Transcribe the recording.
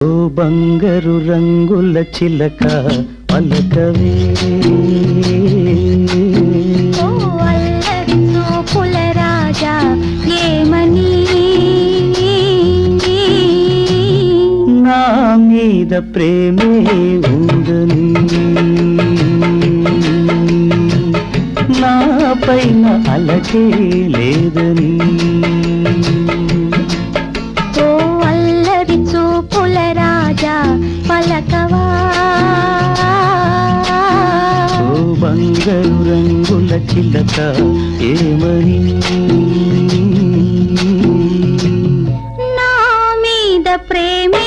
ఓ బంగారు రంగుల చిలక పలకవే ఓ అల్లరి చూపుల రాజా ఏమని? నా మీద ప్రేమే ఉందని. నా పైన అలకే లేదని. చూపుల రాజా పలకవా? ఓ బంగారు రంగుల చిలక ఏమని? నా మీద ప్రేమే